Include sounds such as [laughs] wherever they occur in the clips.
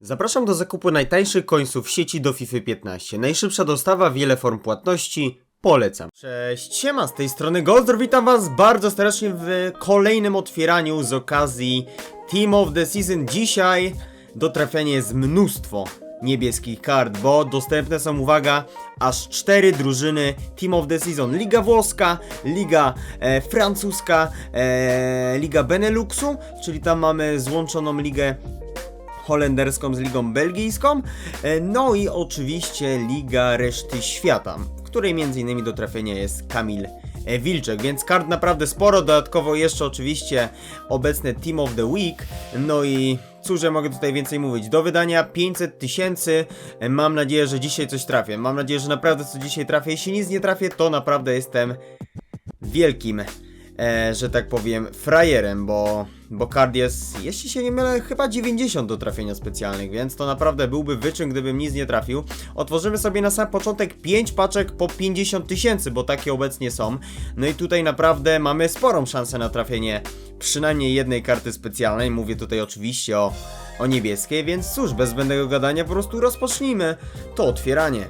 Zapraszam do zakupu najtańszych końców w sieci do FIFA 15. Najszybsza dostawa, wiele form płatności. Polecam. Cześć, siema, z tej strony Goldur, witam was bardzo serdecznie w kolejnym otwieraniu z okazji Team of the Season. Dzisiaj do trafiania jest mnóstwo niebieskich kart, bo dostępne są, uwaga, aż cztery drużyny Team of the Season. Liga Włoska, Liga e, Francuska, e, Liga Beneluxu, czyli tam mamy złączoną ligę holenderską z ligą belgijską, e, no i oczywiście Liga Reszty Świata, w której m.in. do trafienia jest Kamil e, Wilczek, więc kart naprawdę sporo, dodatkowo jeszcze oczywiście obecne Team of the Week, no i cóż ja mogę tutaj więcej mówić, do wydania 500 tysięcy, E, mam nadzieję, że dzisiaj coś trafię, mam nadzieję, że naprawdę co dzisiaj trafię, jeśli nic nie trafię, to naprawdę jestem wielkim, e, że tak powiem, frajerem, bo, bo kart jest, jeśli się nie mylę, chyba 90 do trafienia specjalnych, więc to naprawdę byłby wyczyn, gdybym nic nie trafił. Otworzymy sobie na sam początek 5 paczek po 50 tysięcy, bo takie obecnie są. No i tutaj naprawdę mamy sporą szansę na trafienie przynajmniej jednej karty specjalnej. Mówię tutaj oczywiście o, o niebieskiej, więc cóż, bez zbędnego gadania po prostu rozpocznijmy to otwieranie.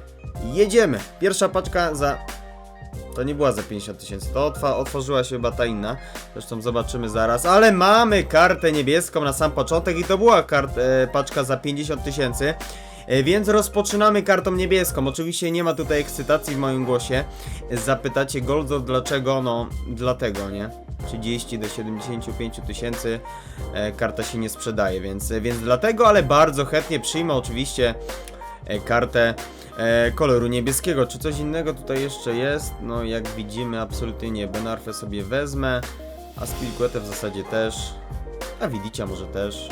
Jedziemy. Pierwsza paczka za to nie była za 50 tysięcy, to otwa- otworzyła się chyba ta inna. Zresztą zobaczymy zaraz. Ale mamy kartę niebieską na sam początek i to była kart, e, paczka za 50 tysięcy. E, Więc rozpoczynamy kartą niebieską. Oczywiście nie ma tutaj ekscytacji w moim głosie. Zapytacie Goldzo dlaczego? No, dlatego, nie? 30 do 75 tysięcy e, karta się nie sprzedaje, więc, więc dlatego, ale bardzo chętnie przyjmę oczywiście kartę e, koloru niebieskiego. Czy coś innego tutaj jeszcze jest? No jak widzimy absolutnie nie. Benarfę sobie wezmę, a Spilquetę w zasadzie też, a Widicia może też.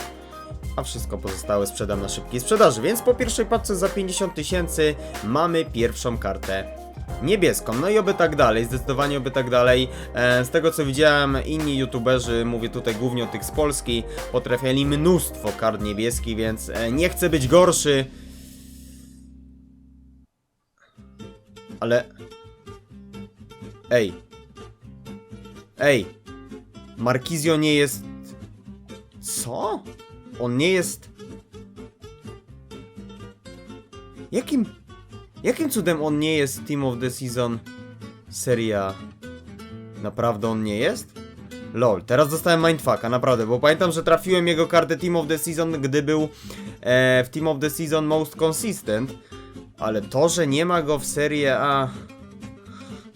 A wszystko pozostałe sprzedam na szybkiej sprzedaży, więc po pierwszej paczce za 50 tysięcy mamy pierwszą kartę niebieską. No i oby tak dalej, zdecydowanie oby tak dalej. E, z tego co widziałem, inni youtuberzy, mówię tutaj głównie o tych z Polski, potrafiali mnóstwo kart niebieskich, więc e, nie chcę być gorszy. Ale... Ej. Ej. Markizio nie jest... Co? On nie jest... Jakim... Jakim cudem on nie jest Team of the Season Serie A? Naprawdę on nie jest? Lol, teraz dostałem mindfucka, naprawdę, bo pamiętam, że trafiłem jego kartę Team of the Season, gdy był e, w Team of the Season Most Consistent, ale to, że nie ma go w Serie A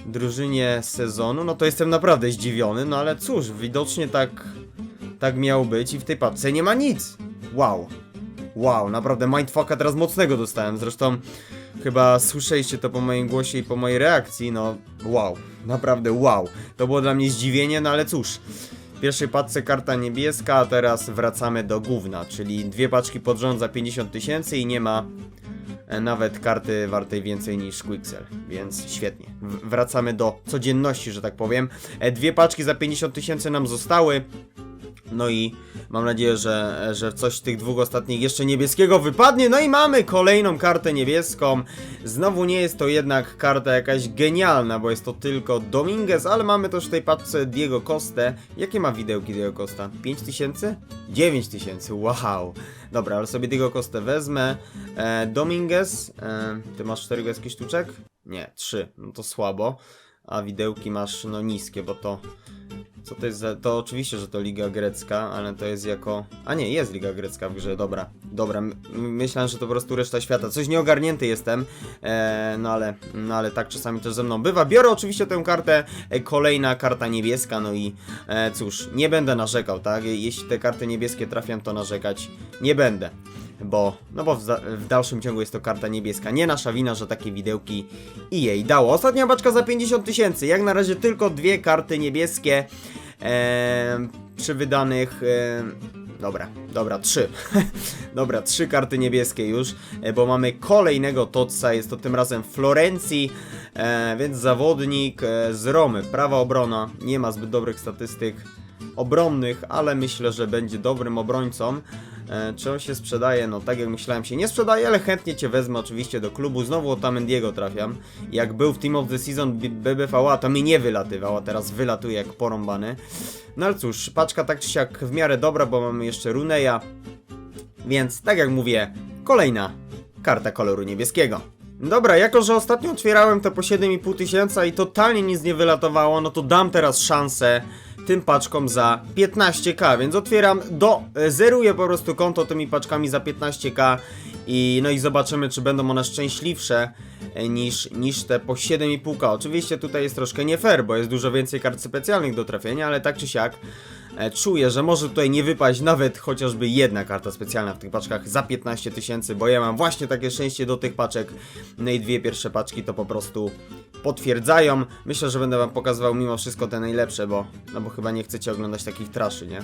drużynie sezonu, no to jestem naprawdę zdziwiony, no ale cóż, widocznie tak, tak miało być i w tej paczce nie ma nic. Wow. Wow, naprawdę mindfucka teraz mocnego dostałem, zresztą chyba słyszeliście to po moim głosie i po mojej reakcji, no wow, naprawdę wow. To było dla mnie zdziwienie, no ale cóż. W pierwszej paczce karta niebieska, a teraz wracamy do gówna, czyli dwie paczki pod rząd za 50 tysięcy i nie ma nawet karty wartej więcej niż Quixel, więc świetnie. W wracamy do codzienności, że tak powiem. E, Dwie paczki za 50 tysięcy nam zostały. No i mam nadzieję, że, że coś z tych dwóch ostatnich jeszcze niebieskiego wypadnie. No i mamy kolejną kartę niebieską. Znowu nie jest to jednak karta jakaś genialna, bo jest to tylko Dominguez, ale mamy też w tej paczce Diego Costę. Jakie ma widełki Diego Costa? 5000? 9000, wow. Dobra, ale sobie Diego Costę wezmę. E, Dominguez, e, ty masz 4 greckie sztuczek? Nie, 3, no to słabo. A widełki masz no niskie, bo to co to jest za... To oczywiście, że to Liga Grecka, ale to jest jako... A nie, jest Liga Grecka w grze, dobra. Dobra, myślałem, że to po prostu reszta świata. Coś nieogarnięty jestem, e, no ale... No ale tak czasami też ze mną bywa. Biorę oczywiście tę kartę, e, kolejna karta niebieska, no i e, cóż, nie będę narzekał, tak? Jeśli te karty niebieskie trafiam, to narzekać nie będę. Bo, no bo w, w dalszym ciągu jest to karta niebieska. Nie nasza wina, że takie widełki i jej dało. Ostatnia baczka za 50 tysięcy. Jak na razie tylko dwie karty niebieskie. Eee, przy wydanych. em, dobra, dobra, trzy. [laughs] dobra, trzy karty niebieskie już, e, bo mamy kolejnego Totsa. Jest to tym razem Florencji, e, więc zawodnik e, z Romy. Prawa obrona. Nie ma zbyt dobrych statystyk obronnych, ale myślę, że będzie dobrym obrońcą. E, czy on się sprzedaje? No tak jak myślałem się nie sprzedaje, ale chętnie Cię wezmę oczywiście do klubu. Znowu Otamendiego trafiam. Jak był w Team of the Season BBVA, to mi nie wylatywał, a teraz wylatuje jak porąbany. No ale cóż, paczka tak czy siak w miarę dobra, bo mamy jeszcze Runeja. Więc, tak jak mówię, kolejna karta koloru niebieskiego. Dobra, jako że ostatnio otwierałem to po 7,5 tysiąca i totalnie nic nie wylatowało, no to dam teraz szansę tym paczkom za 15k, więc otwieram do, e, zeruję po prostu konto tymi paczkami za 15k i no i zobaczymy, czy będą one szczęśliwsze e, niż, niż te po 7,5k. Oczywiście tutaj jest troszkę nie fair, bo jest dużo więcej kart specjalnych do trafienia, ale tak czy siak czuję, że może tutaj nie wypaść nawet chociażby jedna karta specjalna w tych paczkach za 15 tysięcy, bo ja mam właśnie takie szczęście do tych paczek. No i dwie pierwsze paczki to po prostu potwierdzają. Myślę, że będę wam pokazywał mimo wszystko te najlepsze, bo no bo chyba nie chcecie oglądać takich traszy, nie?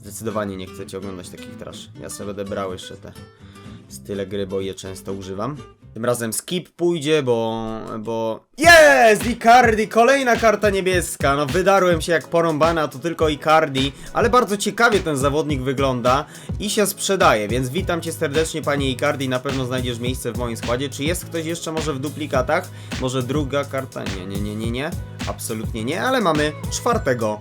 Zdecydowanie nie chcecie oglądać takich traszy. Ja sobie będę brał jeszcze te style gry, bo je często używam. Tym razem skip pójdzie, bo... bo... Jest! Icardi! Kolejna karta niebieska! No wydarłem się jak porąbana, to tylko Icardi, ale bardzo ciekawie ten zawodnik wygląda i się sprzedaje, więc witam cię serdecznie panie Icardi, na pewno znajdziesz miejsce w moim składzie. Czy jest ktoś jeszcze może w duplikatach? Może druga karta? Nie, nie, nie, nie, nie. Absolutnie nie, ale mamy czwartego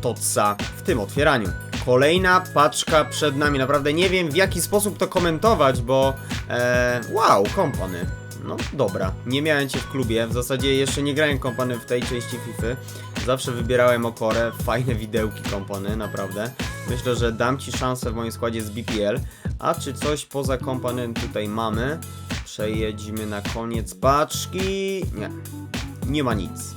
Totsa w tym otwieraniu. Kolejna paczka przed nami. Naprawdę nie wiem w jaki sposób to komentować, bo e, wow, kompany. No dobra, nie miałem cię w klubie, w zasadzie jeszcze nie grałem kompany w tej części FIFA. Zawsze wybierałem Okorę, fajne widełki kompany, naprawdę. Myślę, że dam ci szansę w moim składzie z BPL. A czy coś poza kompanem tutaj mamy? Przejedźmy na koniec paczki. Nie, nie ma nic.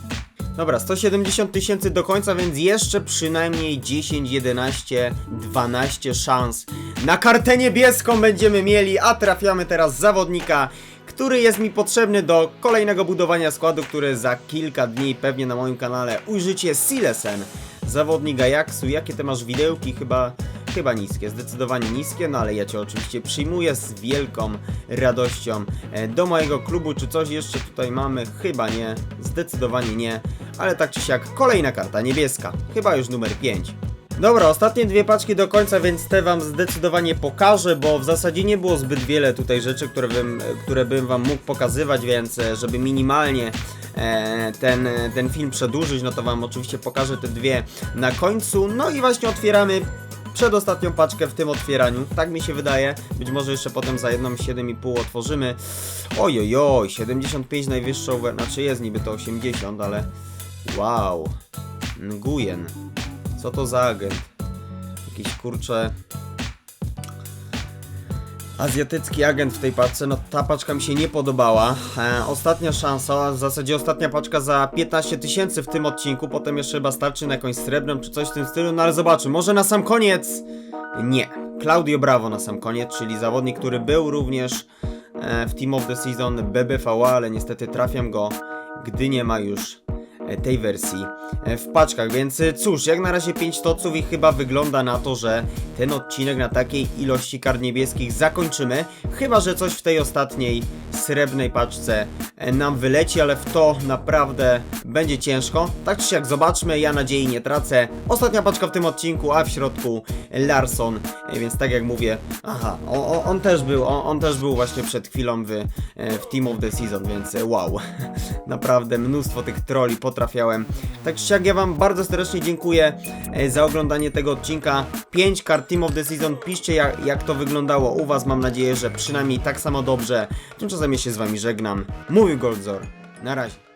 Dobra, 170 tysięcy do końca, więc jeszcze przynajmniej 10, 11, 12 szans na kartę niebieską będziemy mieli, a trafiamy teraz zawodnika, który jest mi potrzebny do kolejnego budowania składu, który za kilka dni pewnie na moim kanale ujrzycie Silesen, zawodnik Ajaxu. Jakie ty masz widełki? Chyba Chyba niskie, zdecydowanie niskie, no ale ja Cię oczywiście przyjmuję z wielką radością e, do mojego klubu. Czy coś jeszcze tutaj mamy? Chyba nie, zdecydowanie nie, ale tak czy siak kolejna karta niebieska, chyba już numer 5. Dobra, ostatnie dwie paczki do końca, więc te wam zdecydowanie pokażę, bo w zasadzie nie było zbyt wiele tutaj rzeczy, które bym, które bym wam mógł pokazywać, więc e, żeby minimalnie e, ten, ten film przedłużyć, no to wam oczywiście pokażę te dwie na końcu. No i właśnie otwieramy przedostatnią paczkę w tym otwieraniu, tak mi się wydaje. Być może jeszcze potem za jedną 7,5 otworzymy. Ojojoj, 75 najwyższą, znaczy jest niby to 80, ale wow. Nguyen. Co to za agent? Jakiś kurcze azjatycki agent w tej paczce, no ta paczka mi się nie podobała. E, ostatnia szansa, w zasadzie ostatnia paczka za 15 tysięcy w tym odcinku, potem jeszcze chyba starczy na jakąś srebrną czy coś w tym stylu, no ale zobaczymy, może na sam koniec... Nie. Claudio Bravo na sam koniec, czyli zawodnik, który był również e, w Team of the Season BBVA, ale niestety trafiam go, gdy nie ma już tej wersji e, w paczkach, więc e, cóż, jak na razie 5 toców i chyba wygląda na to, że ten odcinek na takiej ilości kart niebieskich zakończymy, chyba że coś w tej ostatniej srebrnej paczce e, nam wyleci, ale w to naprawdę będzie ciężko. Tak czy siak zobaczmy, ja nadziei nie tracę. Ostatnia paczka w tym odcinku, a w środku Larson, więc tak jak mówię, aha, on, on, on też był, on, on też był właśnie przed chwilą w, e, w Team of the Season, więc e, wow, [laughs] naprawdę mnóstwo tych troli potrafiałem. Tak czy siak ja wam bardzo serdecznie dziękuję e, za oglądanie tego odcinka. 5 kart Team of the Season, piszcie jak, jak to wyglądało u was, mam nadzieję, że przynajmniej tak samo dobrze. Tymczasem ja się z wami żegnam. Mówił Goldzor, na razie.